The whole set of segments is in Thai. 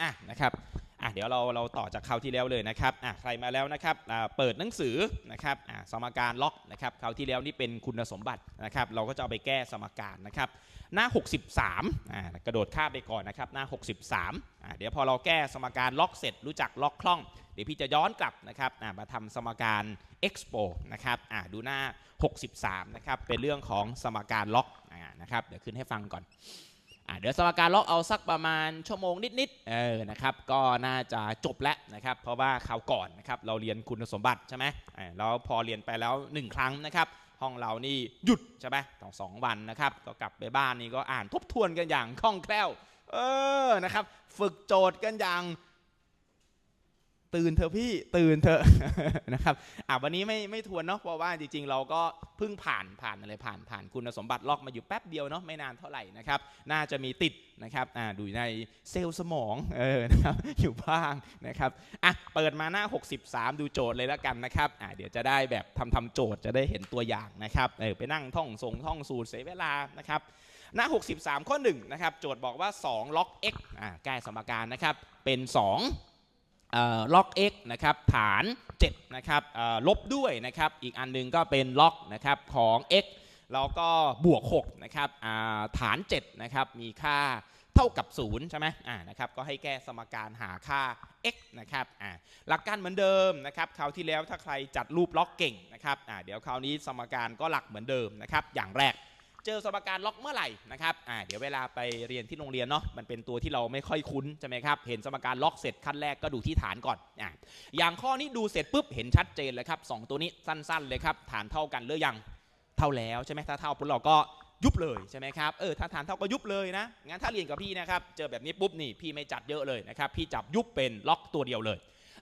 อะนะครับอะเดี๋ยวเราเราต่อจากคราวที่แล้วเลยนะครับอะใครมาแล้วนะครับอ่าเปิดหนังสือนะครับอะสมการล็อกนะครับคราวที่แล้วนี่เป็นคุณสมบัตินะครับ เราก็จะเอาไปแก้สมการนะครับ หน้า 63อ่ากระโดดข้ามไปก่อนนะครับ หน้า 63อ่าเดี๋ยวพอเราแก้สมการล็อกเสร็จรู้จักล็อกคล่อง เดี๋ยวพี่จะย้อนกลับนะครับอ่ามาทำสมการ expo นะครับอ่าดูหน้า 63นะครับเป็นเรื่องของสมการล็อกอ่านะครับเดี๋ยวขึ้นให้ฟังก่อน เดี๋ยวสมการล็อกเอาสักประมาณชั่วโมงนิดๆเออนะครับก็น่าจะจบแล้วนะครับเพราะว่าคราวก่อนนะครับเราเรียนคุณสมบัติใช่ไหมแล้วพอเรียนไปแล้ว 1 ครั้งนะครับห้องเรานี่หยุดใช่ไหมต้องสองวันนะครับก็กลับไปบ้านนี่ก็อ่านทบทวนกันอย่างคล่องแคล่วเออนะครับฝึกโจทย์กันอย่าง ตื่นเถอะพี่ตื่นเถอะนะครับอะวันนี้ไม่ไม่ทวนเนาะเพราะว่าจริงๆ เราก็เพิ่งผ่านผ่านอะไรผ่านผ่านคุณสมบัติล็อกมาอยู่แป๊บเดียวเนาะไม่นานเท่าไหร่นะครับน่าจะมีติดนะครับอ่าดูในเซลล์สมองเออนะครับอยู่บ้างนะครับอะเปิดมาหน้า 63 ดูโจทย์เลยแล้วกันนะครับอะเดี๋ยวจะได้แบบทำทำโจทย์จะได้เห็นตัวอย่างนะครับเออไปนั่งท่องทรงท่องสูตรเสียเวลานะครับหน้า 63 ข้อ1นะครับโจทย์บอกว่า 2 ล็อก x อ่าแก้สมการนะครับเป็น2เอ่อ ล็อก x นะครับฐาน7นะครับลบด้วยนะครับอีกอันหนึงก็เป็นล็อกนะครับของ x แล้วก็บวก6นะครับฐาน7นะครับมีค่าเท่ากับ0ใช่ไหมอ่านะครับก็ให้แก้สมการหาค่า x นะครับอ่าหลักการเหมือนเดิมนะครับคราวที่แล้วถ้าใครจัดรูปล็อกเก่งนะครับอ่าเดี๋ยวคราวนี้สมการก็หลักเหมือนเดิมนะครับอย่างแรก เจอสมการล็อกเมื่อไหร่นะครับอ่าเดี๋ยวเวลาไปเรียนที่โรงเรียนเนาะมันเป็นตัวที่เราไม่ค่อยคุ้นใช่ไหมครับเห็นสมการล็อกเสร็จขั้นแรกก็ดูที่ฐานก่อนอ่าอย่างข้อนี้ดูเสร็จปุ๊บเห็นชัดเจนเลยครับสองตัวนี้สั้น ๆ เลยครับฐานเท่ากันหรือยังเท่าแล้วใช่ไหมถ้าเท่าปุ๊บเราก็ยุบเลยใช่ไหมครับเออถ้าฐานเท่าก็ยุบเลยนะงั้นถ้าเรียนกับพี่นะครับเจอแบบนี้ปุ๊บนี่พี่ไม่จัดเยอะเลยนะครับพี่จับยุบเป็นล็อกตัวเดียวเลย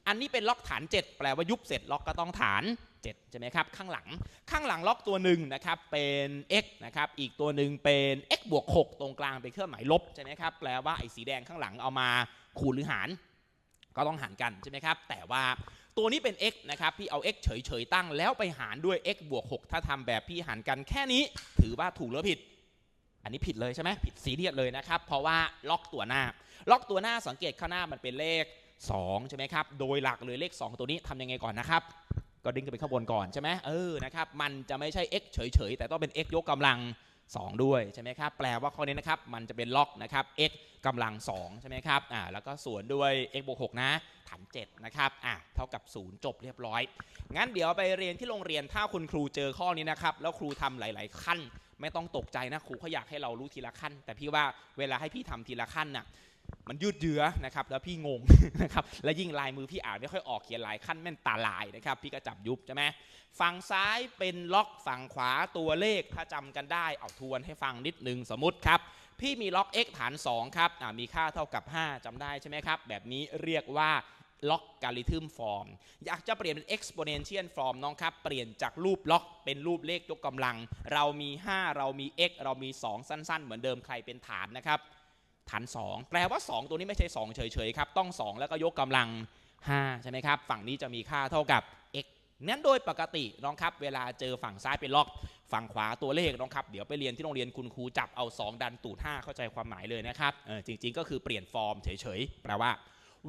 อันนี้เป็นล็อกฐาน 7 แปลว่ายุบเสร็จล็อกก็ต้องฐาน 7 ใช่ไหมครับ ข้างหลังข้างหลังล็อกตัวหนึ่งนะครับเป็น x นะครับอีกตัวหนึ่งเป็น x บวก 6 ตรงกลางเป็นเครื่องหมายลบใช่ไหมครับแปลว่าไอ้สีแดงข้างหลังเอามาคูณหรือหาร ก็ต้องหารกันใช่ไหมครับ แต่ว่าตัวนี้เป็น x นะครับพี่เอา x เฉยๆตั้งแล้วไปหารด้วย x บวก 6 ถ้าทำแบบพี่หารกันแค่นี้ ถือว่าถูกหรือผิด อันนี้ผิดเลยใช่ไหมผิดสีเรียสเลยนะครับ เพราะว่าล็อกตัวหน้า ล็อกตัวหน้าสังเกตข้างหน้ามันเป็นเลข2ใช่ไหมครับ โดยหลักเลยเลข 2 ตัวนี้ทำยังไงก่อนนะครับ ก็ดิ้งขึ้นไปข้างบนก่อนใช่ไหมเออนะครับมันจะไม่ใช่ x เฉยๆแต่ต้องเป็น x ยกกำลัง 2 ด้วยใช่ไหมครับแปลว่าข้อนี้นะครับมันจะเป็นล็อกนะครับ x กำลัง2ใช่ไหมครับอ่าแล้วก็ส่วนด้วย x บวก6นะฐาน7นะครับอ่าเท่ากับ 0 จบเรียบร้อย งั้นเดี๋ยวไปเรียนที่โรงเรียนถ้าคุณครูเจอข้อนี้นะครับแล้วครูทำหลาย ๆ ขั้น ไม่ต้องตกใจนะครูเขาอยากให้เรารู้ทีละขั้น แต่พี่ว่าเวลาให้พี่ทำทีละขั้นน่ะ มันยืดเยื้อนะครับแล้วพี่งงนะครับและยิ่งลายมือพี่อ่านไม่ค่อยออกเขียนลายขั้นแม่นตาลายนะครับพี่ก็จับยุบใช่ไหมฝั่งซ้ายเป็นล็อกฝั่งขวาตัวเลขถ้าจำกันได้เอาทวนให้ฟังนิดนึงสมมติครับพี่มีล็อก x ฐาน2ครับมีค่าเท่ากับ 5จำได้ใช่ไหมครับแบบนี้เรียกว่าล็อกการิทึมฟอร์มอยากจะเปลี่ยนเป็น exponential form น้องครับ เปลี่ยนจากรูปล็อกเป็นรูปเลขยกกำลัง เรามี 5 เรามี x เรามี 2 สั้น ๆ เหมือนเดิมใครเป็นฐานนะครับ ฐาน 2 แปลว่า 2 ตัวนี้ไม่ใช่ 2 เฉยๆครับ ต้อง 2 แล้วก็ยกกำลัง 5 ใช่ไหมครับ ฝั่งนี้จะมีค่าเท่ากับ x นั้นโดยปกติน้องครับ เวลาเจอฝั่งซ้ายเป็นล็อก ฝั่งขวาตัวเลขน้องครับ เดี๋ยวไปเรียนที่โรงเรียนคุณครูจับเอา 2 ดันตูด5เข้าใจความหมายเลยนะครับเออจริง ๆ ก็คือเปลี่ยนฟอร์มเฉยๆแปลว่า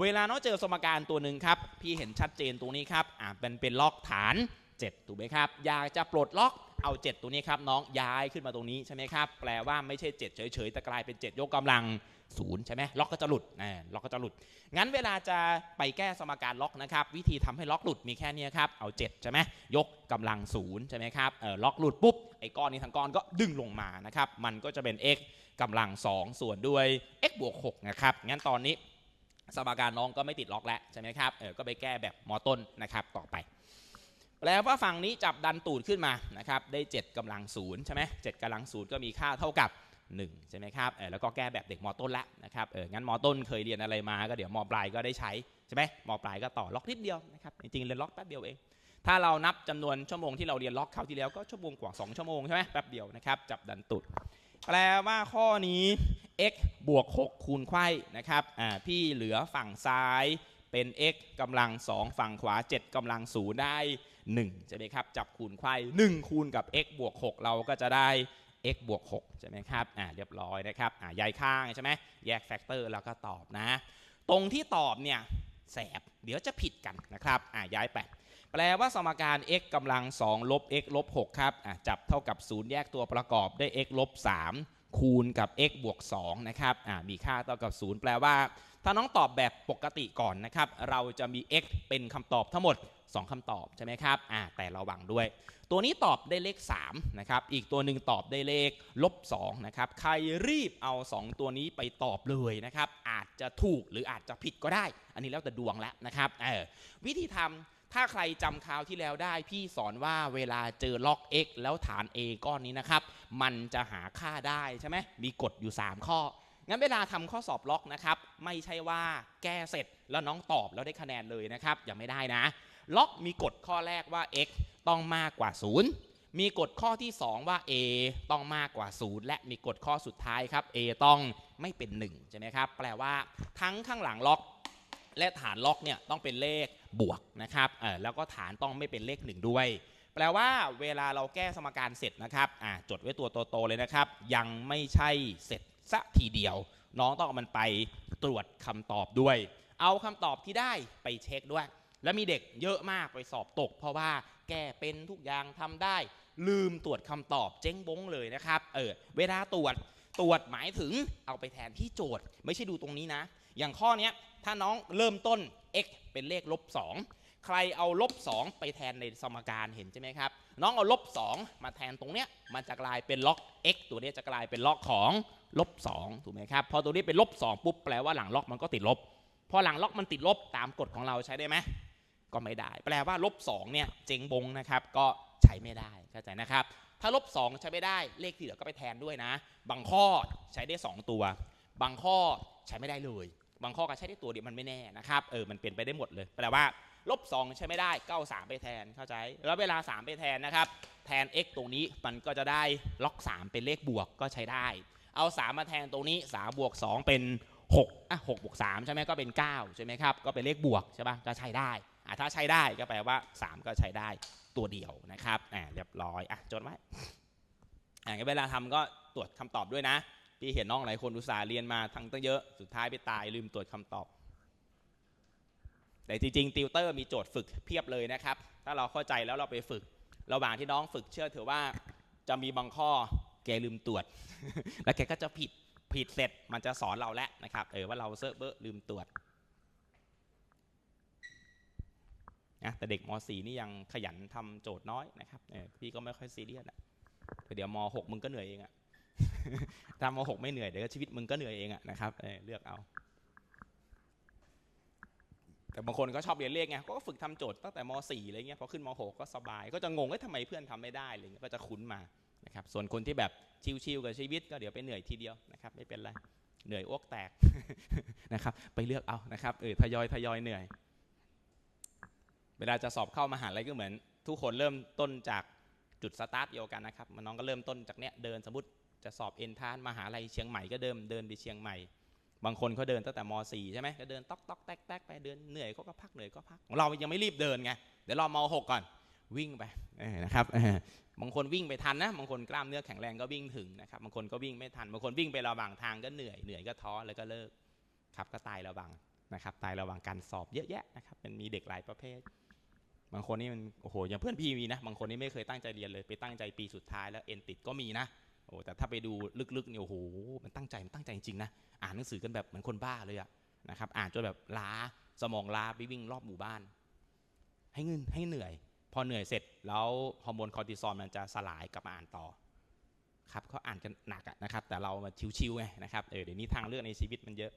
เวลาน้องเจอสมการตัวหนึ่งครับพี่เห็นชัดเจนตรงนี้ครับอ่าเป็นเป็นล็อกฐาน 7 ถูกไหมครับอยากจะปลดล็อก เอา 7 ตัวนี้ครับน้องย้ายขึ้นมาตรงนี้ใช่ไหมครับแปลว่าไม่ใช่ 7 เฉยๆแต่กลายเป็น 7 ยกกำลัง0ใช่ไหมล็อกก็จะหลุดอ่าล็อกก็จะหลุด งั้นเวลาจะไปแก้สมการล็อกนะครับ วิธีทำให้ล็อกหลุดมีแค่นี้ครับ เอา 7 ใช่ไหมยกกำลัง0ใช่ไหมครับเออล็อกหลุดปุ๊บ ไอ้ก้อนนี้ทั้งก้อนก็ดึงลงมานะครับ มันก็จะเป็น x กำลัง 2 ส่วนด้วย x บวก6นะครับ งั้นตอนนี้สมการน้องก็ไม่ติดล็อกแล้วใช่ไหมครับเออก็ไปแก้แบบมอต้นนะครับต่อไป แปลว่าฝั่งนี้จับดันตูดขึ้นมานะครับได้ 7กำลังศูนย์ใช่ไหมเจ็ดกำลังศูนย์ก็มีค่าเท่ากับ 1 ใช่ไหมครับเออแล้วก็แก้แบบเด็กมอต้นละนะครับเอองั้นมอต้นเคยเรียนอะไรมาก็เดี๋ยวมอปลายก็ได้ใช้ใช่ไหมมอปลายก็ต่อล็อกนิดเดียวนะครับจริงๆเรียนล็อกแป๊บเดียวเองถ้าเรานับจำนวนชั่วโมงที่เราเรียนล็อกคราวที่แล้วก็ชั่วโมงกว่า 2 ชั่วโมงใช่ไหมแป๊บเดียวนะครับจับดันตูดแปลว่าข้อนี้ x บวก 6 คูณไขว้นะครับอ่าพี่เหลือฝั่งซ้ายเป็น x กำลัง 2 ฝั่งขวา 7กำลัง0ได้ 1ใช่ไหมครับจับคูณไขว้1คูณกับ x บวก 6 เราก็จะได้ x บวก6ใช่ไหมครับอ่าเรียบร้อยนะครับอ่าย้ายข้างใช่ไหมแยกแฟกเตอร์แล้วก็ตอบนะ ตรงที่ตอบเนี่ยแสบเดี๋ยวจะผิดกันนะครับอะย้ายไปแปลว่าสมการ x กำลัง 2 ลบ x ลบ 6 ครับอะจับเท่ากับ 0 แยกตัวประกอบได้ x ลบ 3 คูณกับ x บวก 2 นะครับอะมีค่าเท่ากับ 0 แปลว่า ถ้าน้องตอบแบบปกติก่อนนะครับ เราจะมี x เป็นคำตอบทั้งหมด 2คำตอบใช่ไหมครับอะแต่ระวังด้วย ตัวนี้ตอบได้เลข3นะครับอีกตัวหนึ่งตอบได้เลขลบ2นะครับใครรีบเอา 2 ตัวนี้ไปตอบเลยนะครับอาจจะถูกหรืออาจจะผิดก็ได้ อันนี้แล้วแต่ดวงแล้วนะครับเออวิธีทำถ้าใครจำคราวที่แล้วได้ พี่สอนว่าเวลาเจอล็อก x แล้วฐาน a ก้อนนี้นะครับ มันจะหาค่าได้ใช่ไหมมีกฎอยู่ 3 ข้อ งั้นเวลาทำข้อสอบล็อกนะครับ ไม่ใช่ว่าแก้เสร็จแล้วน้องตอบแล้วได้คะแนนเลยนะครับ อยังไม่ได้นะ ล็อกมีกฎข้อแรกว่า x ต้องมากกว่า 0 มีกฎข้อที่ 2 ว่า a ต้องมากกว่า 0 และมีกฎข้อสุดท้ายครับ a ต้องไม่เป็น1ใช่ไหมครับ แปลว่าทั้งข้างหลังล็อกและฐานล็อกเนี่ยต้องเป็นเลขบวกนะครับเออแล้วก็ฐานต้องไม่เป็นเลข 1 ด้วย แปลว่าเวลาเราแก้สมการเสร็จนะครับอ่าจดไว้ตัวโตๆเลยนะครับ ยังไม่ใช่เสร็จสักทีเดียว น้องต้องเอามันไปตรวจคำตอบด้วย เอาคำตอบที่ได้ไปเช็คด้วย และมีเด็กเยอะมากไปสอบตก เพราะว่าแก้เป็นทุกอย่างทำได้ ลืมตรวจคำตอบเจ๊งบงเลยนะครับเออเวลาตรวจตรวจหมายถึงเอาไปแทนที่โจทย์ ไม่ใช่ดูตรงนี้นะ อย่างข้อนี้ถ้าน้องเริ่มต้น x เป็นเลขลบ2ใครเอาลบ2ไปแทนในสมการเห็นใช่ไหมครับ น้องเอาลบ2มาแทนตรงเนี้ยมันจะกลายเป็นล็อก x ตัวนี้จะกลายเป็นล็อกของลบ2ถูกไหมครับ พอตัวนี้เป็นลบ2ปุ๊บแปลว่าหลังล็อกมันก็ติดลบ พอหลังล็อกมันติดลบตามกฎของเราใช้ได้ไหม ก็ไม่ได้ แปลว่าลบ2เนี่ยเจ๊งบงนะครับก็ใช้ไม่ได้เข้าใจนะครับ ถ้าลบ2ใช้ไม่ได้เลขที่เหลือก็ไปแทนด้วยนะ บางข้อใช้ได้ 2 ตัว บางข้อใช้ไม่ได้เลย บางข้อก็ใช้ได้ตัวเดียวมันไม่แน่นะครับเออมันเปลี่ยนไปได้หมดเลย แปลว่าลบ2ใช้ไม่ได้ก็เอา3ไปแทนเข้าใจ แล้วเวลา 3 ไปแทนนะครับ แทน x ตรงนี้มันก็จะได้ล็อก 3 เป็นเลขบวกก็ใช้ได้ เอา 3 มาแทนตรงนี้3บวก2เป็น6อะ6บวก3ใช่ไหมก็เป็น 9 ใช่ไหมครับ ก็เป็นเลขบวกใช่ปะก็ใช้ได้ ถ้าใช้ได้ก็แปลว่า 3 ก็ใช้ได้ตัวเดียวนะครับอ่าเรียบร้อยอะจดไว้อ่างั้นเวลาทำก็ตรวจคำตอบด้วยนะ พี่เห็นน้องหลายคนอุตส่าห์เรียนมาทั้งตั้งเยอะสุดท้ายไปตายลืมตรวจคำตอบ แต่จริงๆติวเตอร์มีโจทย์ฝึกเพียบเลยนะครับ ถ้าเราเข้าใจแล้วเราไปฝึก ระหว่างที่น้องฝึกเชื่อเถอะว่าจะมีบางข้อแกลืมตรวจ แล้วแกก็จะผิดผิดเสร็จมันจะสอนเราแล้วนะครับเออว่าเราเซอร์เบอร์ลืมตรวจ นะแต่เด็กม .4 นี่ยังขยันทำโจทย์น้อยนะครับพี่ก็ไม่ค่อยซีเรียสอะเดี๋ยวม .6 มึงก็เหนื่อยเองอะถ้าม .6 ไม่เหนื่อยเดี๋ยวชีวิตมึงก็เหนื่อยเองอะนะครับเลือกเอา แต่บางคนก็ชอบเรียนเลขไงก็ฝึกทำโจทย์ตั้งแต่ม .4 อะไรเงี้ยพอขึ้นม .6 ก็สบาย ก็จะงงว่าทำไมเพื่อนทำไม่ได้อะไรเงี้ยก็จะคุ้นมานะครับส่วนคนที่แบบชิวๆกับชีวิตก็เดี๋ยวไปเหนื่อยทีเดียวนะครับไม่เป็นไรเหนื่อยอ้วกแตกนะครับ ไปเลือกเอานะครับเออทยอยทยอยเหนื่อย เวลาจะสอบเข้ามหาลัยก็เหมือน ทุกคนเริ่มต้นจากจุดสตาร์ทเดียวกันนะครับมันน้องก็เริ่มต้นจากเนี้ยเดินสมมติจะสอบเอ็นทานมหาลัยเชียงใหม่ก็เดิมเดินไปเชียงใหม่ บางคนเขาเดินตั้งแต่ม .4 ใช่ไหมก็เดินต๊อกต๊อกแตกแตกไปเดินเหนื่อยเขาก็พักเหนื่อยก็พักเรายังไม่รีบเดินไงเดี๋ยวรอม .6 ก่อนวิ่งไปนะครับบางคนวิ่งไปทันนะบางคนกล้ามเนื้อแข็งแรงก็วิ่งถึงนะครับบางคนก็วิ่งไม่ทันบางคนวิ่งไประหว่างทางก็เหนื่อยเหนื่อยก็ท้อแล้วก็เลิกครับก็ตายระหว่างนะครับตายระหว่างการสอบเยอะแยะนะครับมันมีเด็กหลายประเภท บางคนนี่มันโอ้โหอย่างเพื่อนพี่มีนะ บางคนนี่ไม่เคยตั้งใจเรียนเลยไปตั้งใจปีสุดท้ายแล้วเอ็นติดก็มีนะโอ้แต่ถ้าไปดูลึกๆเนี่ยโอ้โหมันตั้งใจมันตั้งใจจริงๆนะอ่านหนังสือกันแบบเหมือนคนบ้าเลยอะนะครับอ่านจนแบบล้าสมองล้าไปวิ่งรอบหมู่บ้าน ให้เงินให้เหนื่อย พอเหนื่อยเสร็จแล้วฮอร์โมนคอร์ติซอลมันจะสลายกลับมาอ่านต่อครับเขาอ่านกันหนักนะครับแต่เรามาชิวๆไงนะครับเออเดี๋ยวนี้ทางเลือกในชีวิตมันเยอะ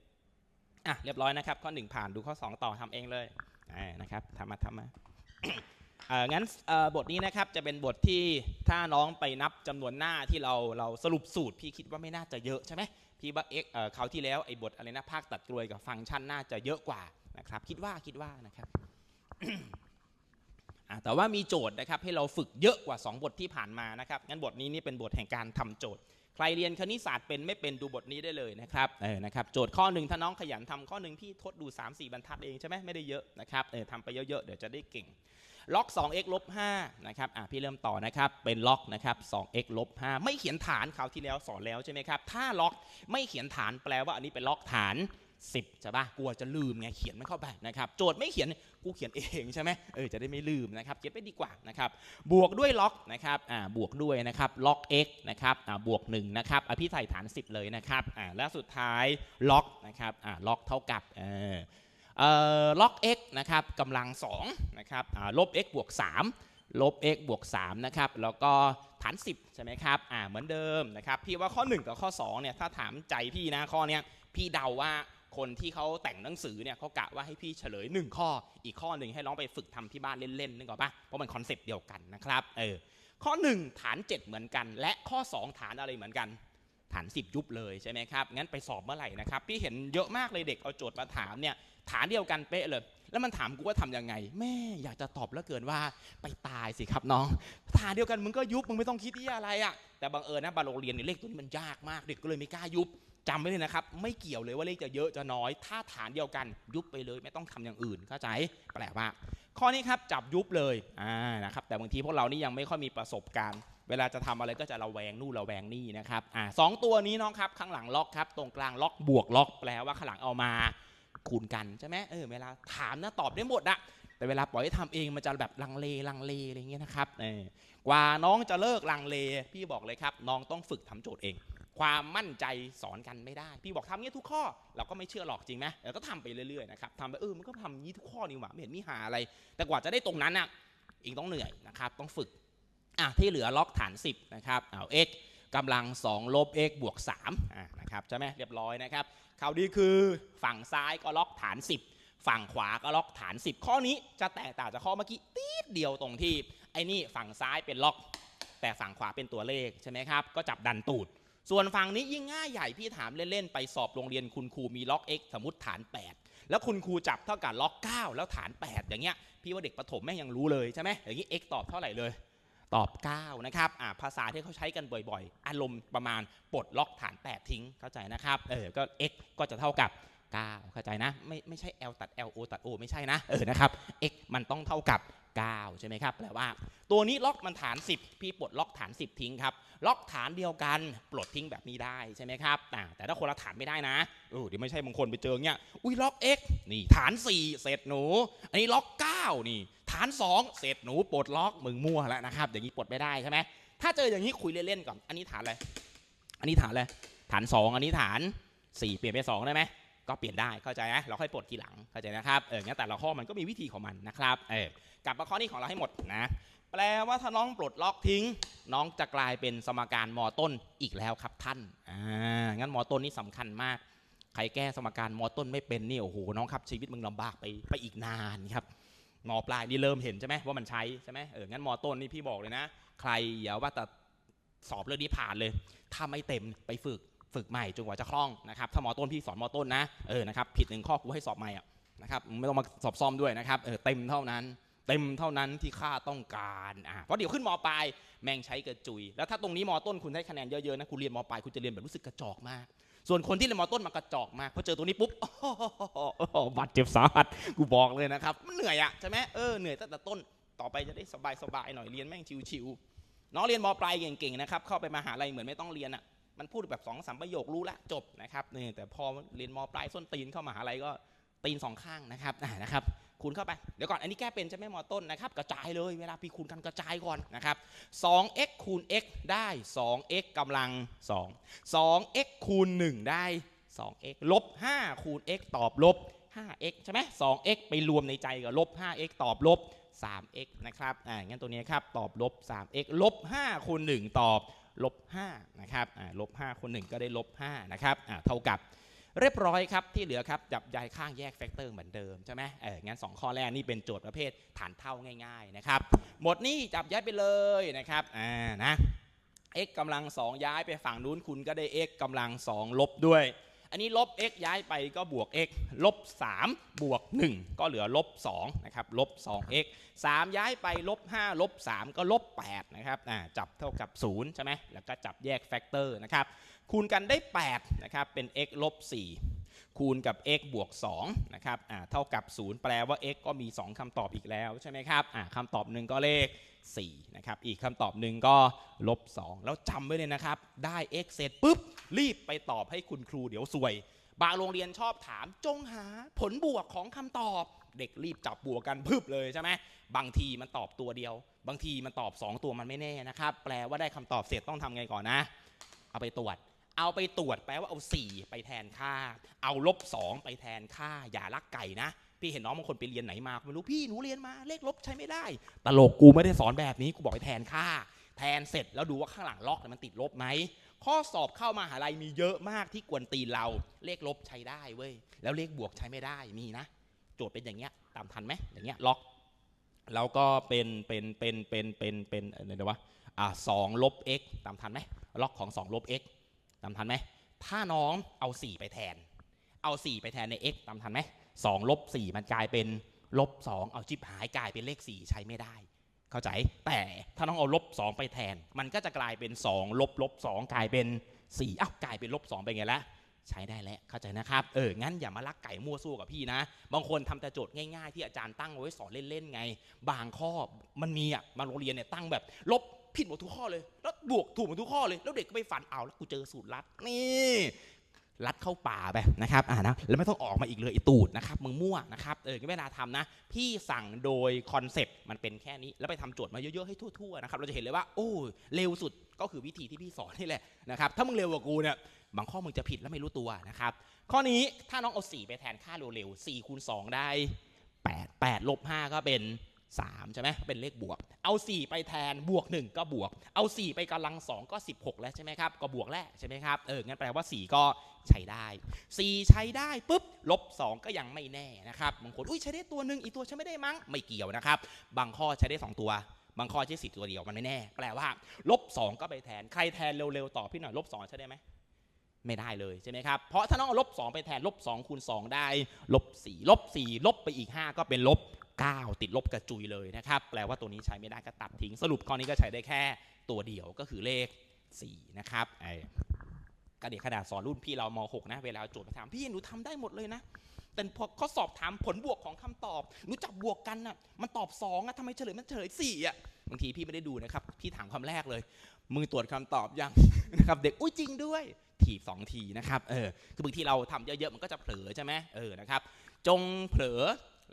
อะเรียบร้อยนะครับข้อหนึ่งผ่านดูข้อสองต่อทำเองเลยอ่นะครับทำมาทำมา งั้นบทนี้นะครับจะเป็นบทที่ถ้าน้องไปนับจำนวนหน้าที่เราเราสรุปสูตร พี่คิดว่าไม่น่าจะเยอะใช่ไหมพี่ว่าเอ็กเอ่อคราวที่แล้วไอ้บทอะไรนะภาคตัดกรวยกับฟังก์ชันน่าจะเยอะกว่านะครับ คิดว่าคิดว่านะครับแต่ว่ามีโจทย์นะครับให้เราฝึกเยอะกว่า 2 บทที่ผ่านมานะครับงั้นบทนี้นี่เป็นบทแห่งการทำโจทย์ ใครเรียนคณิตศาสตร์เป็นไม่เป็นดูบทนี้ได้เลยนะครับเออนะครับโจทย์ข้อหนึ่งถ้าน้องขยันทำข้อหนึ่งพี่ทดดู 3 4 บรรทัดเองใช่ไหมไม่ได้เยอะนะครับเออทำไปเยอะๆเดี๋ยวจะได้เก่งล็อก 2x ลบ5นะครับอะพี่เริ่มต่อนะครับ เป็นล็อกนะครับ 2x ลบ5ไม่เขียนฐานคราวที่แล้วสอนแล้วใช่ไหมครับ ถ้าล็อกไม่เขียนฐานแปลว่าอันนี้เป็นล็อกฐาน 10ใช่ปะกลัวจะลืมไงเขียนมันเข้าไปนะครับโจทย์ไม่เขียนกูเขียนเองใช่ไหมเออจะได้ไม่ลืมนะครับเก็บไปดีกว่านะครับบวกด้วยล็อกนะครับอ่าบวกด้วยนะครับล็อก x นะครับอ่าบวก1นะครับอะพี่ใส่ฐาน 10 เลยนะครับอ่าและสุดท้ายล็อกนะครับอ่าล็อกเท่ากับเออเอ่อล็อก x นะครับกำลัง2นะครับอ่าลบ x บวก 3 ลบ x บวก3นะครับแล้วก็ฐาน 10 ใช่ไหมครับอ่าเหมือนเดิมนะครับพี่ว่าข้อ 1 กับข้อ2เนี่ยถ้าถามใจพี่นะข้อเนี้ยพี่เดาว่า คนที่เขาแต่งหนังสือเนี่ยเขากะว่าให้พี่เฉลย 1 ข้อ อีกข้อหนึ่งให้น้องไปฝึกทำที่บ้านเล่นๆนึกออกปะเพราะมันคอนเซปต์เดียวกันนะครับเออข้อ 1 ฐาน 7 เหมือนกัน และข้อ 2 ฐานอะไรเหมือนกัน ฐาน 10 ยุบเลยใช่ไหมครับงั้นไปสอบเมื่อไหร่นะครับพี่เห็นเยอะมากเลยเด็กเอาโจทย์มาถามเนี่ยฐานเดียวกันเป๊ะเลย แล้วมันถามกูว่าทำยังไง แม่อยากจะตอบแล้วเกินว่าไปตายสิครับน้อง ฐานเดียวกันมึงก็ยุบมึงไม่ต้องคิดที่อะไรอะแต่บังเอิญนะบาโรงเรียนเนี่ยเลขตัวนี้มันยากมากเด็กก็เลยไม่กล้ายุบ จำไว้เลยนะครับ ไม่เกี่ยวเลยว่าเลขจะเยอะจะน้อย ถ้าฐานเดียวกันยุบไปเลยไม่ต้องทำอย่างอื่นเข้าใจแปลว่าข้อนี้ครับจับยุบเลยอ่านะครับแต่บางทีพวกเรานี่ยังไม่ค่อยมีประสบการณ์ เวลาจะทำอะไรก็จะระแวงนู่นระแวงนี่นะครับอ่าสองตัวนี้น้องครับข้างหลังล็อกครับตรงกลางล็อกบวกล็อกแปลว่าข้างหลังเอามาคูณกันใช่ไหมเออเวลาถามนะตอบได้หมดอะแต่เวลาปล่อยให้ทำเองมันจะแบบลังเลลังเลอะไรเงี้ยนะครับเออกว่าน้องจะเลิกลังเลพี่บอกเลยครับ น้องต้องฝึกทำโจทย์เอง ความมั่นใจสอนกันไม่ได้ พี่บอกทำเงี้ยทุกข้อ เราก็ไม่เชื่อหรอกจริงไหมเออก็ทำไปเรื่อยๆนะครับทำไปเออมันก็ทำงี้ทุกข้อนี่หว่าไม่เห็นมีหาอะไร แต่กว่าจะได้ตรงนั้นอะอีกต้องเหนื่อยนะครับต้องฝึกอะที่เหลือล็อกฐาน 10นะครับเอา x กำลัง 2 ลบ x บวก3อะนะครับใช่ไหมเรียบร้อยนะครับข่าวดีคือฝั่งซ้ายก็ล็อกฐาน 10 ฝั่งขวาก็ล็อกฐาน 10 ข้อนี้จะแตกต่างจากข้อเมื่อกี้ตีดเดียวตรงที่ไอ้นี่ฝั่งซ้ายเป็นล็อก แต่ฝั่งขวาเป็นตัวเลขใช่ไหมครับก็จับดันตูด ส่วนฝั่งนี้ยิ่งง่ายใหญ่พี่ถามเล่นๆไปสอบโรงเรียนคุณครูมีล็อก x สมมติฐาน 8 แล้วคุณครูจับเท่ากับล็อก 9 แล้วฐาน 8 อย่างเงี้ยพี่ว่าเด็กประถมแม่งยังรู้เลยใช่ไหมอย่างนี้ x ตอบเท่าไหร่เลยตอบ 9 นะครับอ่าภาษาที่เขาใช้กันบ่อยๆ อารมณ์ประมาณปลดล็อกฐาน 8 ทิ้งเข้าใจนะครับเออก็ x ก็จะเท่ากับ 9 เข้าใจนะ ไม่ไม่ใช่ l ตัด l o ตัด o ไม่ใช่นะ เออนะครับ x มันต้องเท่ากับ 9 ใช่ไหมครับ แปลว่า ตัวนี้ล็อกมันฐาน 10 พี่ปลดล็อกฐาน 10 ทิ้งครับ ล็อกฐานเดียวกันปลดทิ้งแบบนี้ได้ใช่ไหมครับ แต่ถ้าคนละฐานไม่ได้นะเออเดี๋ยวไม่ใช่บางคนไปเจอเงี้ยอุ้ยล็อก x นี่ฐาน 4 เสร็จหนู อันนี้ล็อก 9 นี่ ฐาน 2 เสร็จหนูปลดล็อกมึงมั่วแล้วนะครับ อย่างนี้ปลดไม่ได้ใช่ไหมถ้าเจออย่างนี้คุยเล่นๆก่อน อันนี้ฐานอะไร อันนี้ฐานอะไร ฐาน 2 อันนี้ฐาน 4 เปลี่ยนไปน2ได้ไหม ก็เปลี่ยนได้เข้าใจนะเราค่อยปลดทีหลังเข้าใจนะครับเอองั้นแต่ละข้อมันก็มีวิธีของมันนะครับเออกลับมาข้อนี้ของเราให้หมดนะแปลว่าถ้าน้องปลดล็อกทิ้ง น้องจะกลายเป็นสมการมต้นอีกแล้วครับท่านอ่างั้นมต้นนี่สำคัญมาก ใครแก้สมการมต้นไม่เป็นนี่โอ้โหน้องครับชีวิตมึงลำบากไปไปอีกนานครับมปลายนี่เริ่มเห็นใช่ไหมว่ามันใช้ใช่ไหมเอองั้นมต้นนี่พี่บอกเลยนะ ใครอย่าว่าแต่สอบเรื่องนี้ผ่านเลย ถ้าไม่เต็มไปฝึก ฝึกใหม่จนกว่าจะคล่องนะครับถ้ามต้นพี่สอนมต้นนะเออนะครับผิดหนึ่งข้อกูให้สอบใหม่อะนะครับไม่ต้องมาสอบซ่อมด้วยนะครับเออเต็มเท่านั้น เต็มเท่านั้นที่ข้าต้องการอะเพราะเดี๋ยวขึ้นมปลายแม่งใช้กระจุย แล้วถ้าตรงนี้มต้นคุณได้คะแนนเยอะๆนะคุณเรียนมปลายคุณจะเรียนแบบรู้สึกกระจอกมาก ส่วนคนที่เรียนมต้นมากระจอกมากพอเจอตัวนี้ปุ๊บอ้โหบาดเจ็บสาหัสกูบอกเลยนะครับมันเหนื่อยอะใช่ไหมเออเหนื่อยตั้งแต่ต้นต่อไปจะได้สบายๆหน่อยเรียนแม่งชิวๆน้องเรียนมปลายเก่งๆนะครับเข้าไปมหาลัยเหมือนไม่ต้องเรียนอะ มันพูดแบบสองสามประโยครู้ละจบนะครับนี่แต่พอเรียนมปลายส้นตีนเข้ามหาลัยก็ตีนสองข้างนะครับนะครับคูณเข้าไปเดี๋ยวก่อนอันนี้แก้เป็นใช่ไหมมอต้นนะครับกระจายเลยเวลาพี่คูณกันกระจายก่อนนะครับ 2x คูณ x ได้ 2x กำลัง 2 2x คูณ 1 ได้ 2x ลบ 5 คูณ x ตอบลบ 5x ใช่ไหม 2x ไปรวมในใจกับลบ 5x ตอบลบ 3x นะครับอ่างั้นตัวนี้ครับตอบลบ 3x ลบ 5คูณ 1 ตอบ ลบ5นะครับอ่าลบ5คูณ1ก็ได้ลบ5นะครับเท่ากับเรียบร้อยครับที่เหลือครับจับย้ายข้างแยกแฟกเตอร์เหมือนเดิมใช่ไหมเอองั้น 2 ข้อแรกนี่เป็นโจทย์ประเภทฐานเท่าง่ายๆนะครับหมดนี่จับย้ายไปเลยนะครับอ่านะ x กำลัง 2 ย้ายไปฝั่งนู้นคุณก็ได้ x กำลัง 2 ลบด้วย อันนี้ลบ x ย้ายไปก็บวก x ลบ3บวก 1 ก็เหลือลบ2นะครับลบ 2x 3 ย้ายไปลบ5ลบ3ก็ลบ8นะครับจับเท่ากับ0ใช่ไหมแล้วก็จับแยกแฟกเตอร์นะครับคูณกันได้8นะครับเป็น x ลบ4คูณกับ x บวก2นะครับเท่ากับ 0 แปลว่า x ก็มี 2คำตอบอีกแล้วใช่ไหมครับอ่าคำตอบหนึ่งก็เลข 4นะครับอีกคำตอบหนึ่งก็ลบ2แล้วจำไว้เลยนะครับ ได้ x เสร็จปุ๊บ รีบไปตอบให้คุณครูเดี๋ยวสวย บางโรงเรียนชอบถามจงหาผลบวกของคำตอบ เด็กรีบจับบวกกันพึบเลยใช่ไหมบางทีมันตอบตัวเดียว บางทีมันตอบ 2 ตัวมันไม่แน่นะครับ แปลว่าได้คำตอบเสร็จต้องทำไงก่อนนะ เอาไปตรวจเอาไปตรวจแปลว่าเอา 4 ไปแทนค่า เอาลบ2ไปแทนค่า อย่าลักไก่นะ พี่เห็นน้องบางคนไปเรียนไหนมาไม่รู้พี่หนูเรียนมาเลขลบใช้ไม่ได้ ตลกกูไม่ได้สอนแบบนี้กูบอกไปแทนค่า แทนเสร็จแล้วดูว่าข้างหลังล็อกมันติดลบไหมข้อสอบเข้ามาหาลัยมีเยอะมากที่กวนตีเรา เลขลบใช้ได้เว้ยแล้วเลขบวกใช้ไม่ได้มีนะ โจทย์เป็นอย่างเงี้ยตามทันไหมอย่างเงี้ยล็อกแล้วก็เป็นเป็นเป็นเป็นเป็นเป็นอะไรนะวะอ่าสองลบ x ตามทันไหมล็อกของ2ลบ x ตามทันไหมถ้าน้องเอา 4 ไปแทน เอา 4 ไปแทนใน x ตามทันไหม สองลบ4มันกลายเป็นลบ2เอาจิบหายกลายเป็นเลข4ใช้ไม่ได้ เข้าใจแต่ถ้าน้องเอาลบ2ไปแทน มันก็จะกลายเป็น2ลบลบ2กลายเป็น4อ้าวกลายเป็นลบ2เป็นไงละใช้ได้แล้วเข้าใจนะครับเอองั้นอย่ามาลักไก่มั่วสู้กับพี่นะ บางคนทำแต่โจทย์ง่ายๆ ที่อาจารย์ตั้งไว้สอนเล่นๆไง บางข้อมันมีอะบางโรงเรียนเนี่ยตั้งแบบ ลบผิดหมดทุกข้อเลย แล้วบวกถูกหมดทุกข้อเลย แล้วเด็กก็ไปฝันเอาแล้วกูเจอสูตรลัดนี่ ลัดเข้าป่าไปนะครับอ่านะแล้วไม่ต้องออกมาอีกเลยไอตูดนะครับมึงมั่วนะครับเออเวลาทำนะ พี่สั่งโดยคอนเซปต์มันเป็นแค่นี้ แล้วไปทำโจทย์มาเยอะๆให้ทั่วๆนะครับเราจะเห็นเลยว่าโอ้เร็วสุดก็คือวิธีที่พี่สอนนี่แหละนะครับถ้ามึงเร็วกว่ากูเนี่ยบางข้อมึงจะผิดแล้วไม่รู้ตัวนะครับข้อนี้ถ้าน้องเอา4ไปแทนค่าเร็วๆ4คูณ2ได้8 8ลบ5ก็เป็น 3 ใช่ไหมเป็นเลขบวก เอา 4 ไปแทนบวก 1 ก็บวก เอา 4 ไปกำลัง 2 ก็ 16 แล้วใช่ไหมครับ ก็บวกแล้วใช่ไหมครับ เออ งั้นแปลว่า 4 ก็ใช้ได้ 4 ใช้ได้ปุ๊บ ลบ 2 ก็ยังไม่แน่นะครับ บางคน อุ้ยใช้ได้ตัวหนึ่งอีกตัวใช้ไม่ได้มั้ง ไม่เกี่ยวนะครับ บางข้อใช้ได้ 2 ตัว บางข้อใช้สิตัวเดียวมันไม่แน่ แปลว่า ลบ 2 ก็ไปแทน ใครแทนเร็วๆ ต่อพี่หน่อย ลบ 2 ใช้ได้ไหมไม่ได้เลยใช่ไหมครับ เพราะถ้าน้องลบ2ไปแทนลบ2คูณ2ได้ลบ4ลบ4ลบไปอีก 5 ก็เป็นลบ 9 ติดลบกระจุยเลยนะครับ แปลว่าตัวนี้ใช้ไม่ได้ก็ตัดทิ้ง สรุปข้อนี้ก็ใช้ได้แค่ตัวเดียวก็คือเลข 4 นะครับไอ้ก็เด็กขนาดสอนรุ่นพี่เราม .6 นะ เวลาโจทย์มาถามพี่หนูทำได้หมดเลยนะ แต่พอเข้อสอบถามผลบวกของคำตอบหนูจับบวกกันน่ะ มันตอบ2อะทำไมเฉลยมันเฉลย4อะ บางทีพี่ไม่ได้ดูนะครับ พี่ถามคำแรกเลย มือตรวจคำตอบยังนะครับ เด็ก อุ้ยจริงด้วย ถีบสองทีนะครับ เออ คือบางทีเราทำเยอะๆ มันก็จะเผลอใช่ไหมเออ นะครับ จงเผลอ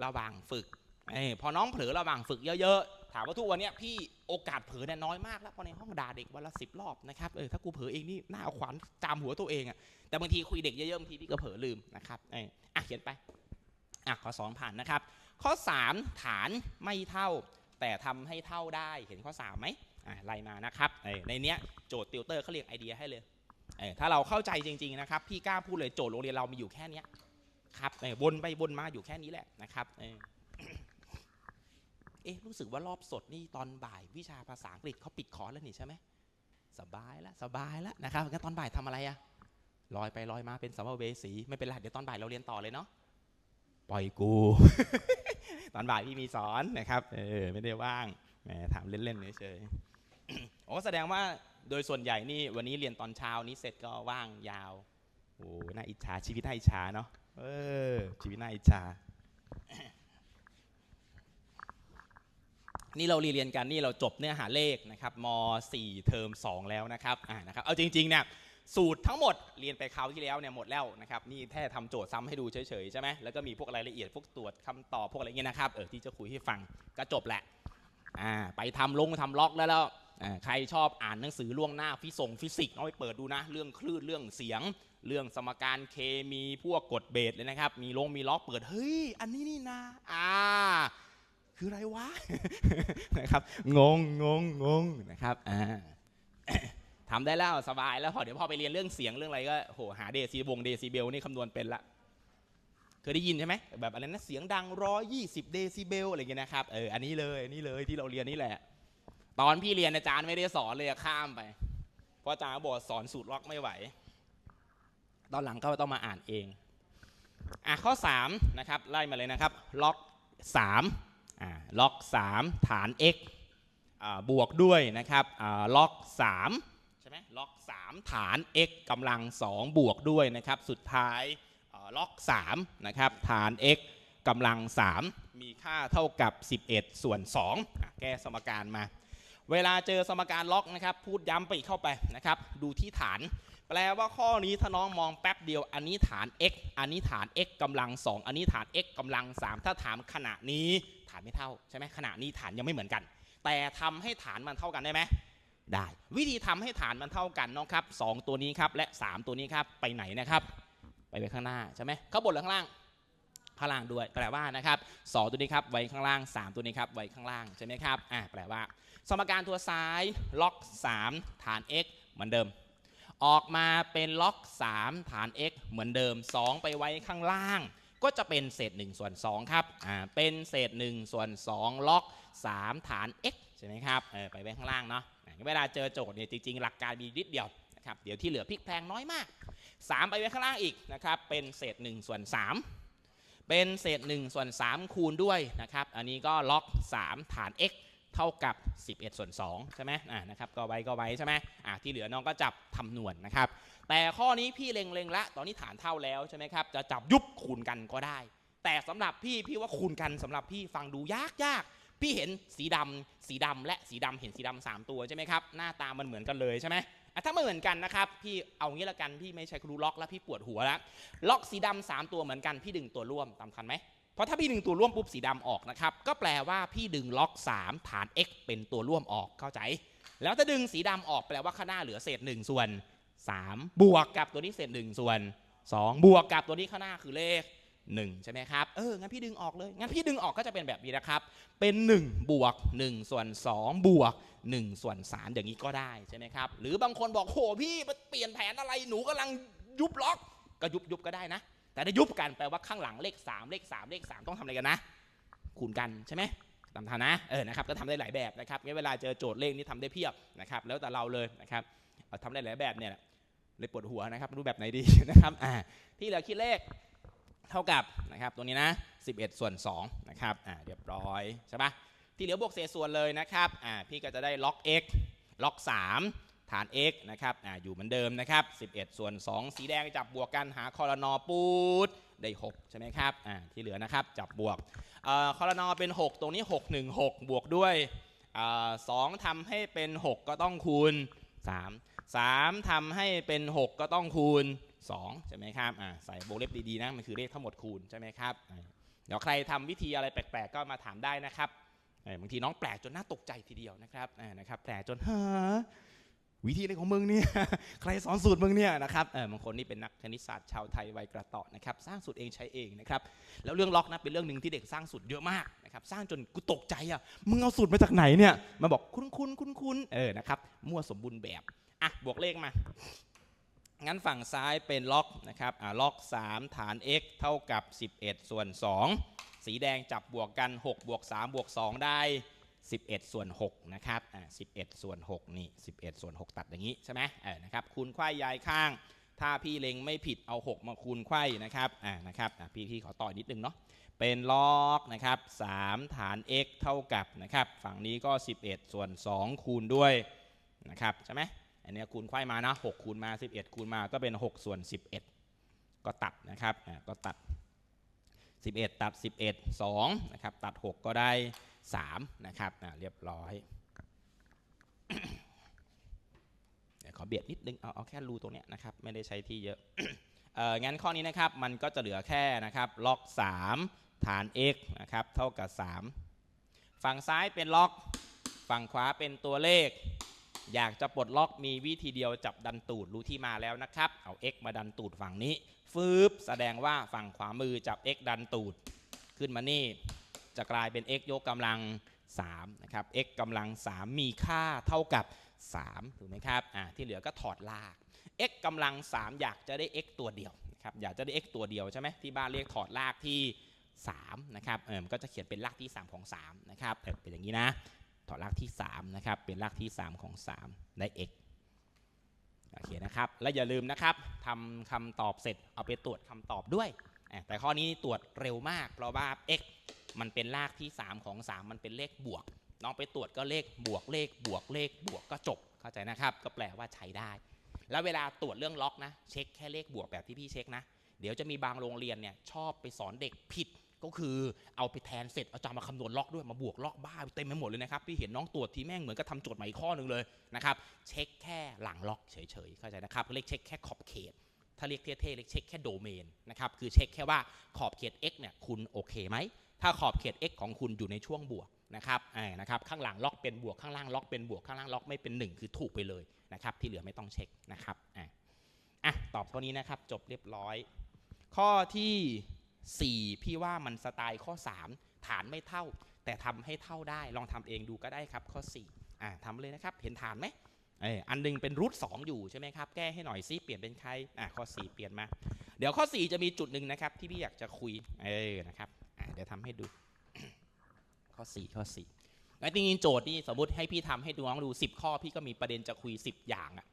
ระว่างฝึก เออพอน้องเผลอระหว่างฝึกเยอะๆ ถามว่าทุกวันเนี้ยพี่โอกาสเผลอเนี่ยน้อยมากแล้วเพราะในห้องด่าเด็กวันละสิบรอบนะครับเออถ้ากูเผลอเองนี่น่าเอาขวานจามหัวตัวเองอะแต่บางทีคุยเด็กเยอะๆบางทีพี่ก็เผลอลืมนะครับเอออะเขียนไปอะข้อสองผ่านนะครับ ข้อ 3 ฐานไม่เท่า แต่ทำให้เท่าได้เห็นข้อ3ไหมอะไล่มานะครับเออในเนี้ยโจทย์ติวเตอร์เขาเรียกไอเดียให้เลยเออถ้าเราเข้าใจจริงๆนะครับพี่กล้าพูดเลยโจทย์โรงเรียนเรามีอยู่แค่เนี้ยครับเออวนไปวนมาอยู่แค่นี้แหละนะครับเออ เอ๊ะรู้สึกว่ารอบสดนี่ตอนบ่ายวิชาภาษาอังกฤษเขาปิดคอร์สแล้วนี่ใช่ไหมสบายแล้วสบายแล้วนะครับงั้นตอนบ่ายทำอะไรอะลอยไปลอยมาเป็นสัมภเวสีไม่เป็นไรเดี๋ยวตอนบ่ายเราเรียนต่อเลยเนาะปล่อยกู ตอนบ่ายพี่มีสอนนะครับเออไม่ได้ว่างแหมถามเล่นๆเฉยๆโอ้แสดงว่าโดยส่วนใหญ่นี่วันนี้เรียนตอนเช้านี้เสร็จก็ว่างยาวโอ้น่าอิจฉาชีวิตน่าอิจฉาเนาะเออชีวิตน่าอิจฉา นี่เราเรียนกันนี่เราจบเนื้อหาเลขนะครับม .4 เทอม2 แล้วนะครับอ่านะครับเอาจริงๆเนี่ยสูตรทั้งหมดเรียนไปคราวที่แล้วเนี่ยหมดแล้วนะครับนี่แค่ทำโจทย์ซ้ำให้ดูเฉยๆใช่ไหมแล้วก็มีพวกรายละเอียดพวกตรวจคำตอบพวกอะไรเงี้ยนะครับเออที่จะคุยให้ฟังก็จบแหละอ่าไปทำลงทำล็อกแล้วแล้วใครชอบอ่านหนังสือล่วงหน้าฟิสงฟิสิกส์เอาไปเปิดดูนะ เรื่องคลื่นเรื่องเสียง เรื่องสมการเคมีพวกกฎเบสเลยนะครับ มีลงมีล็อกเปิดเฮ้ยอันนี้นี่นะอ่า คืออะไรวะนะครับงงงงงงนะครับอ่าทำได้แล้วสบายแล้วพอเดี๋ยวพอไปเรียนเรื่องเสียงเรื่องอะไรก็โหหาเดซิบงเดซิเบลนี่คำนวณเป็นละเคยได้ยินใช่ไหมแบบอะไรนะเสียงดังร้อยยี่สิบเดซิเบลอะไรเงี้ยนะครับเอออันนี้เลยนนี้เลยที่เราเรียนนี่แหละ ตอนพี่เรียนอาจารย์ไม่ได้สอนเลยข้ามไปเพราะอาจารย์บอกสอนสูตรล็อกไม่ไหว ตอนหลังก็ต้องมาอ่านเองอะข้อ3นะครับไล่มาเลยนะครับล็อก3 ล็อก 3 ฐาน x อ่าบวกด้วยนะครับล็อก3ใช่ไหมล็อก 3 ฐาน x กำลัง 2 บวกด้วยนะครับ สุดท้ายล็อก3นะครับฐาน x กำลัง 3 มีค่าเท่ากับ 11 ส่วน2อะแก้สมการมา เวลาเจอสมการล็อกนะครับ พูดย้ำไปอีกเข้าไปนะครับ ดูที่ฐาน แปลว่าข้อนี้ถ้าน้องมองแป๊บเดียว อันนี้ฐาน x อันนี้ฐาน x กำลัง 2 อันนี้ฐาน x กำลัง 3 ถ้าถามขณะนี้ ฐานไม่เท่าใช่ไหมขณะนี้ฐานยังไม่เหมือนกัน แต่ทำให้ฐานมันเท่ากันได้ไหมได้ วิธีทำให้ฐานมันเท่ากันน้องครับสองตัวนี้ครับและ 3 ตัวนี้ครับไปไหนนะครับ ไปไว้ข้างหน้าใช่ไหมข้างบนหรือข้างล่างข้างล่างด้วยแปลว่านะครับสองตัวนี้ครับไว้ข้างล่าง 3 ตัวนี้ครับไว้ข้างล่างใช่ไหมครับอ่าแปลว่า สมการตัวซ้ายล็อก 3 ฐาน x เหมือนเดิม ออกมาเป็นล็อก 3 ฐาน x เหมือนเดิม 2 ไปไว้ข้างล่าง ก็จะเป็นเศษ1ส่วน2ครับอ่าเป็นเศษ1ส่วน2ล็อก 3 ฐาน x ใช่ไหมครับเออไปไว้ข้างล่างเนาะเวลาเจอโจทย์เนี่ยจริงๆ หลักการมีนิดเดียวนะครับเดี๋ยวที่เหลือพลิกแพลงน้อยมาก 3 ไปไว้ข้างล่างอีกนะครับเป็นเศษ1ส่วน3 เป็นเศษ1ส่วน3คูณด้วยนะครับอันนี้ก็ล็อก 3 ฐาน x เท่ากับ 11ส่วน2ใช่ไหมอ่านะครับก็ไว้ก็ไว้ใช่ไหมอ่าที่เหลือน้องก็จับทำนวนนะครับ แต่ข้อนี้พี่เล็งๆละ ตอนนี้ฐานเท่าแล้วใช่ไหมครับ จะจับยุบคูณกันก็ได้ แต่สำหรับพี่พี่ว่าคูณกันสำหรับพี่ฟังดูยากยากพี่เห็นสีดำสีดำและสีดำเห็นสีดำสามตัวใช่ไหมครับ หน้าตามันเหมือนกันเลยใช่ไหมถ้าไม่เหมือนกันนะครับ พี่เอางี้ละกันพี่ไม่ใช้ครูล็อกแล้วพี่ปวดหัวแล้วล็อกสีดำสามตัวเหมือนกันพี่ดึงตัวร่วมตามทันไหมเพราะถ้าพี่ดึงตัวร่วมปุ๊บสีดำออกนะครับก็แปลว่าพี่ดึงล็อก 3 ฐาน x เป็นตัวร่วมออกเข้าใจ แล้วถ้าดึงสีดำออกแปลว่าข้างหน้าเหลือเศษ1ส่วน 3 บวกกับตัวนี้เศษ1ส่วน 2 บวกกับตัวนี้ข้างหน้าคือเลข 1 ใช่ไหมครับ เออ งั้นพี่ดึงออกเลย งั้นพี่ดึงออกก็จะเป็นแบบนี้นะครับ เป็น 1 บวก 1 ส่วน 2 บวก 1 ส่วน 3 อย่างนี้ก็ได้ใช่ไหมครับ หรือบางคนบอกโหพี่มันเปลี่ยนแผนอะไรหนูกำลังยุบล็อก ก็ยุบยุบก็ได้นะ แต่ได้ยุบกันแปลว่าข้างหลังเลข 3 เลข 3 เลข 3 ต้องทำอะไรกันนะ คูณกันใช่ไหมตามทันนะ เออ นะครับ ก็ทำได้หลายแบบนะครับงั้นเวลาเจอโจทย์เลขนี่ทำได้เพียบนะครับ แล้วแต่เราเลยนะครับเอาทำได้หลายแบบเนี่ย เลยปวดหัวนะครับรู้แบบไหนดีนะครับอ่าที่เหลือคิดเลขเท่ากับนะครับตัวนี้นะ 11 ส่วน2นะครับอ่าเรียบร้อยใช่ปะที่เหลือบวกเศษส่วนเลยนะครับอ่าพี่ก็จะได้ล็อก x ล็อก 3 ฐาน x นะครับอ่าอยู่เหมือนเดิมนะครับ 11 ส่วน 2 สีแดงจับบวกกันหาคอรนอปูดได้ 6 ใช่ไหมครับอ่าที่เหลือนะครับจับบวกเอ่อคอรนอเป็น 6 ตรงนี้ 6 1 6 บวกด้วยอ่าสองทำให้เป็น 6 ก็ต้องคูณ 3 3ทำให้เป็น 6 ก็ต้องคูณ2ใช่ไหมครับอ่าใส่วงเล็บดีๆนะมันคือเลขทั้งหมดคูณใช่ไหมครับเดี๋ยวใครทำวิธีอะไรแปลกๆ ก็มาถามได้นะครับบางทีน้องแปลกจนน่าตกใจทีเดียวนะครับนะครับแปลกจนฮะวิธีอะไรของมึงเนี่ยใครสอนสูตรมึงเนี่ยนะครับเออบางคนนี่เป็นนักคณิตศาสตร์ชาวไทยวัยกระต่อนะครับสร้างสูตรเองใช้เองนะครับแล้วเรื่องล็อกนะเป็นเรื่องหนึ่งที่เด็กสร้างสูตรเยอะมากนะครับสร้างจนกูตกใจอะมึงเอาสูตรมาจากไหนเนี่ยมาบอกคุ้นคุ้นคุ้นคุ้นเออนะครับมั่วสมบูรณ์แบบ อะบวกเลขมา งั้นฝั่งซ้ายเป็นล็อกนะครับอ่าล็อก 3 ฐาน x เท่ากับ 11 ส่วน 2 สีแดงจับบวกกัน 6 บวก 3 บวก 2 ได้ 11 ส่วน 6 นะครับอ่า11 ส่วน 6 นี่ 11 ส่วน 6 ตัดอย่างนี้ใช่ไหมเออนะครับคูณไขว้ย้ายข้าง ถ้าพี่เล็งไม่ผิดเอา 6 มาคูณไขว้นะครับอ่านะครับอ่าพี่พี่ขอต่อยนิดนึงเนาะเป็นล็อกนะครับ3ฐาน x เท่ากับนะครับฝั่งนี้ก็ 11 ส่วน 2 คูณด้วยนะครับใช่ไหม นเนี้ยคูณไขว้มานะ6คูณมา 11 คูณมาก็เป็น 6 ส่วน 11 ก็ตัดนะครับก็ตัด 11 ตัด 11 2นะครับตัด 6 ก็ได้ 3 นะครับเรียบร้อยเดี๋ยวขอเบียดนิดนึงเอาเอาแค่รูตรงเนี้ยนะครับไม่ได้ใช้ที่เยอะเอองั้นข้อนี้นะครับมันก็จะเหลือแค่นะครับล็อก 3 ฐาน x นะครับเท่ากับ 3 ฝั่งซ้ายเป็นล็อก ฝั่งขวาเป็นตัวเลข อยากจะปลดล็อกมีวิธีเดียวจับดันตูดรู้ที่มาแล้วนะครับ เอา x มาดันตูดฝั่งนี้ ฟืบแสดงว่าฝั่งขวามือจับ x ดันตูด ขึ้นมานี่ จะกลายเป็น x ยกกำลัง3นะครับ x กำลัง 3 มีค่าเท่ากับ 3 ถูกไหมครับอ่าที่เหลือก็ถอดลาก x กำลัง 3 อยากจะได้ x ตัวเดียวนะครับอยากจะได้ x ตัวเดียวใช่ไหมที่บ้านเรียกถอดลากที่3นะครับเออมันก็จะเขียนเป็นลากที่ 3 ของ3นะครับเออเป็นอย่างนี้นะ อดลากที่3นะครับเป็นลากที่ 3 ของ 3 ได้ x โอเคนะครับ และอย่าลืมนะครับทำคำตอบเสร็จเอาไปตรวจคำตอบด้วย แต่ข้อนี้ตรวจเร็วมาก เพราะว่า x มันเป็นรากที่ 3 ของ 3 มันเป็นเลขบวก น้องไปตรวจก็เลขบวกเลขบวกเลขบวกก็จบ เข้าใจนะครับ ก็แปลว่าใช้ได้ แล้วเวลาตรวจเรื่องล็อกนะ เช็คแค่เลขบวกแบบที่พี่เช็คนะ เดี๋ยวจะมีบางโรงเรียนเนี่ยชอบไปสอนเด็กผิด ก็คือเอาไปแทนเสร็จอาจารย์มาคำนวณล็อกด้วยมาบวกล็อกบ้าเต็มไปหมดเลยนะครับพี่เห็นน้องตรวจทีแม่งเหมือนกับทำโจทย์ใหม่อีกข้อหนึ่งเลยนะครับเช็คแค่หลังล็อกเฉยๆเข้าใจนะครับเรียกเช็คแค่ขอบเขตถ้าเรียกเท่ๆเรียกเช็คแค่โดเมนนะครับคือเช็คแค่ว่าขอบเขต x เนี่ยคุณโอเคไหมถ้าขอบเขต x ของคุณอยู่ในช่วงบวกนะครับอ่านะครับข้างหลังล็อกเป็นบวกข้างล่างล็อกเป็นบวกข้างล่างล็อกไม่เป็นหนึ่งคือถูกไปเลยนะครับที่เหลือไม่ต้องเช็คนะครับอะอะตอบข้อนี้นะครับจบเรียบร้อย ข้อที่ 4 พี่ว่ามันสไตล์ข้อ 3 ฐานไม่เท่า แต่ทำให้เท่าได้ลองทำเองดูก็ได้ครับข้อ4อ่าทำเลยนะครับ เห็นฐานไหมเอออันหนึงเป็นรูทสองอยู่ใช่ไหมครับ แก้ให้หน่อยซิเปลี่ยนเป็นใครอะข้อ 4 เปลี่ยนมา เดี๋ยวข้อ 4 จะมีจุดหนึ่งนะครับ ที่พี่อยากจะคุยเออนะครับอะเดี๋ยวทำให้ดู ข้อ 4 ข้อ4แล้วจริงๆโจทย์นี่สมมติให้พี่ทำให้ดูน้องดู 10 ข้อ พี่ก็มีประเด็นจะคุย 10 อย่างอะ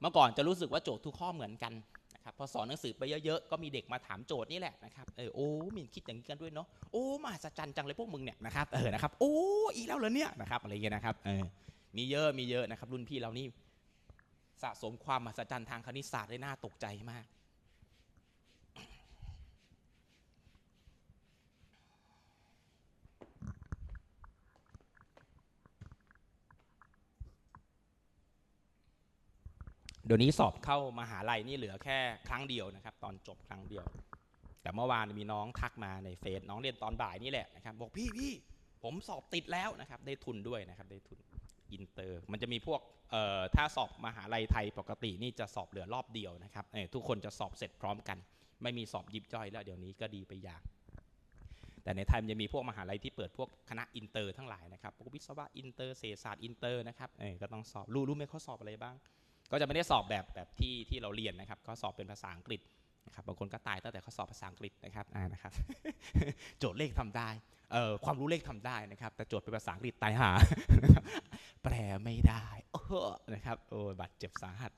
เมื่อก่อนจะรู้สึกว่าโจทย์ทุกข้อเหมือนกัน ครับพอสอนหนังสือไปเยอะๆ ก็มีเด็กมาถามโจทย์นี่แหละนะครับเออโอ้มีคิดอย่างนี้กันด้วยเนาะโอ้มาสะจันจังเลยพวกมึงเนี่ยนะครับเออนะครับโอ้อีกแล้วเหรอเนี่ยนะครับอะไรเงี้ยนะครับเออมีเยอะมีเยอะนะครับ รุ่นพี่เรานี่สะสมความมหัศจรรย์ทางคณิตศาสตร์ได้น่าตกใจมาก เดี๋ยวนี้สอบเข้ามหาลัยนี่เหลือแค่ครั้งเดียวนะครับ ตอนจบครั้งเดียว แต่เมื่อวานมีน้องทักมาในเฟซน้องเรียนตอนบ่ายนี่แหละนะครับบอกพี่พี่ผมสอบติดแล้วนะครับ ได้ทุนด้วยนะครับได้ทุนอินเตอร์ มันจะมีพวกเอ่อถ้าสอบมหาลัยไทยปกตินี่จะสอบเหลือรอบเดียวนะครับทุกคนจะสอบเสร็จพร้อมกัน ไม่มีสอบยิบย่อยแล้วเดี๋ยวนี้ก็ดีไปอย่าง แต่ในไทยมันจะมีพวกมหาลัยที่เปิดพวกคณะอินเตอร์ทั้งหลายนะครับพวกวิศวะอินเตอร์เศรษฐศาสตร์อินเตอร์นะครับเออก็ต้องสอบรู้รู้ไหมเขาสอบอะไรบ้าง ก็จะไม่ได้สอบแบบแบบที่ที่เราเรียนนะครับ ก็สอบเป็นภาษาอังกฤษนะครับบางคนก็ตายตั้งแต่เขาสอบภาษาอังกฤษนะครับอ่านะครับ โจทย์เลขทำได้เอ่อความรู้เลขทำได้นะครับ แต่โจทย์เป็นภาษาอังกฤษตายหา แปลไม่ได้นะครับโอ้บาดเจ็บสาหัส